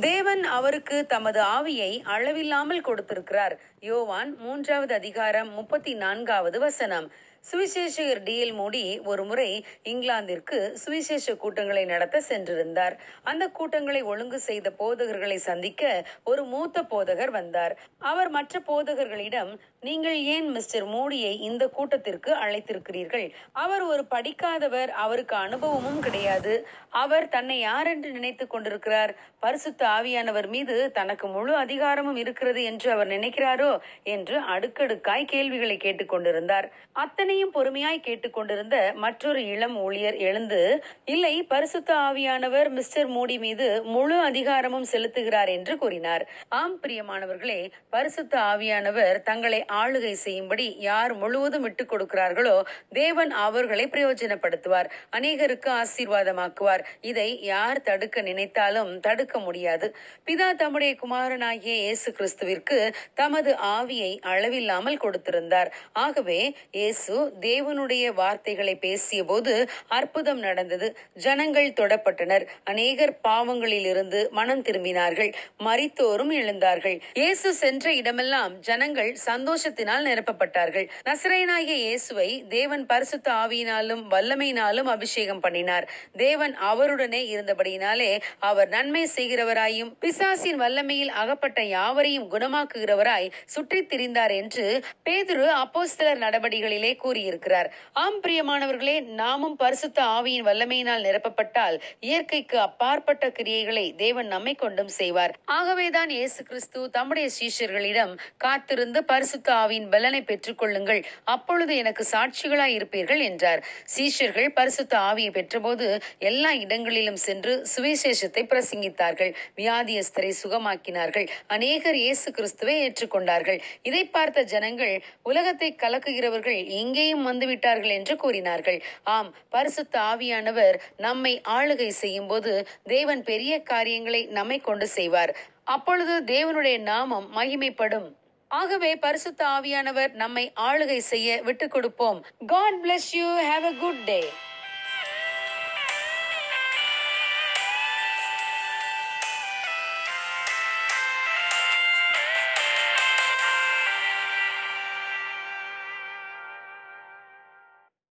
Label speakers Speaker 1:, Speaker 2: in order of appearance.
Speaker 1: தேவன் அவருக்கு தமது ஆவியை அளவில்லாமல் கொடுத்திருக்கிறார். யோவான் மூன்றாவது அதிகாரம் முப்பத்தி நான்காவது வசனம். சுவிசேஷகர் டிஎல் மோடி ஒருமுறை இங்கிலாந்திற்கு சுவிசேஷ கூட்டங்களை நடத்த சென்றிருந்தார். அந்த கூட்டங்களை ஒழுங்கு செய்த போதகர்களை சந்திக்க ஒரு மூத்த போதகர் வந்தார். அவர் மற்ற போதகர்களிடம் நீங்கள் ஏன் மிஸ்டர் மோடியை இந்த கூட்டத்திற்கு அழைத்திருக்கிறீர்கள்? அவர் ஒரு படிக்காதவர் அவருக்கு அனுபவமும் கிடையாது. அவர் தன்னை யார் என்று நினைத்துக் கொண்டிருக்கிறார்? பரிசுத்த ஆவியானவர் மீது தனக்கு முழு அதிகாரமும் இருக்கிறது என்று அவர் நினைக்கிறாரோ? என்று அடுக்கடுக்காய் கேள்விகளை கேட்டுக்கொண்டிருந்தார் அத்தனை அத்தனையும் பொறுமையாய் கேட்டுக்கொண்டிருந்த மற்றொரு இளம் ஊழியர் எழுந்து இல்லை பரிசுத்த ஆவியானவர் மிஸ்டர் மோடி மீது முழு அதிகாரமும் செலுத்துகிறார் என்று கூறினார். ஆம் பிரியமானவர்களே பரிசுத்த ஆவியானவர் தங்களை ஆளுகை செய்யும்படி யார் முழுவதும் விட்டுக் கொடுக்கிறார்களோ தேவன் அவர்களை பிரயோஜனப்படுத்துவார் அநேகருக்கு ஆசீர்வாதமாக்குவார். இதை யார் தடுக்க நினைத்தாலும் தடுக்க முடியாது. பிதா தம்முடைய குமாரனாகிய இயேசு கிறிஸ்துவிற்கு தமது ஆவியை அளவில்லாமல் கொடுத்திருந்தார். ஆகவே இயேசு தேவனுடைய வார்த்தைகளை பேசிய போது அற்புதம் நடந்தது. ஜனங்கள் தொடப்பட்டனர். அநேகர் பாவங்களில் இருந்து மனம் திரும்பினார்கள். மறித்தோரும் எழுந்தார்கள். இயேசு சென்ற இடமெல்லாம் ஜனங்கள் சந்தோஷத்தினால் நிரப்பப்பட்டார்கள். நசரேனாகிய இயேசுவை தேவன் பரிசுத்த ஆவியினாலும் வல்லமையினாலும் அபிஷேகம் பண்ணினார். தேவன் அவருடனே இருந்தபடியினாலே அவர் நன்மை செய்கிறவராயும் பிசாசின் வல்லமையில் அகப்பட்ட யாவரையும் குணமாக்குகிறவராய் சுற்றித் திரிந்தார் என்று பேதுரு அப்போஸ்தலர் நடபடிகளிலே கூறியிருக்கிறார். ஆம் பிரியமானவர்களே நாமும் பரிசுத்த ஆவியின் வல்லமையினால் நிரப்பப்பட்டால் இயற்கைக்கு அப்பாற்பட்ட கிரியைகளை தேவன் நம்மை கொண்டும் செய்வார். ஆகவேதான் இயேசு கிறிஸ்து தம்முடைய சீஷர்களிடம் காத்திருந்து பரிசுத்த ஆவியின் பலனை பெற்றுக் கொள்ளுங்கள் அப்பொழுது எனக்கு சாட்சிகளாய் இருப்பீர்கள் என்றார். சீஷர்கள் பரிசுத்த ஆவியை பெற்றபோது எல்லா இடங்களிலும் சென்று சுவிசேஷத்தை பிரசங்கித்தார்கள் வியாதியஸ்தரை சுகமாக்கினார்கள் அநேகர் இயேசு கிறிஸ்துவை ஏற்றுக்கொண்டார்கள். இதை பார்த்த ஜனங்கள் உலகத்தை கலக்குகிறவர்கள் எங்கே அங்கேயும் வந்துவிட்டார்கள் என்று கூறினார்கள். ஆம் பரிசுத்த ஆவியானவர் நம்மை ஆளுகை செய்யும் போது தேவன் பெரிய காரியங்களை நம்மை கொண்டு செய்வார். அப்பொழுது தேவனுடைய நாமம் மகிமைப்படும். ஆகவே பரிசுத்த ஆவியானவர் நம்மை ஆளுகை செய்ய விட்டு கொடுப்போம். God bless you have a good day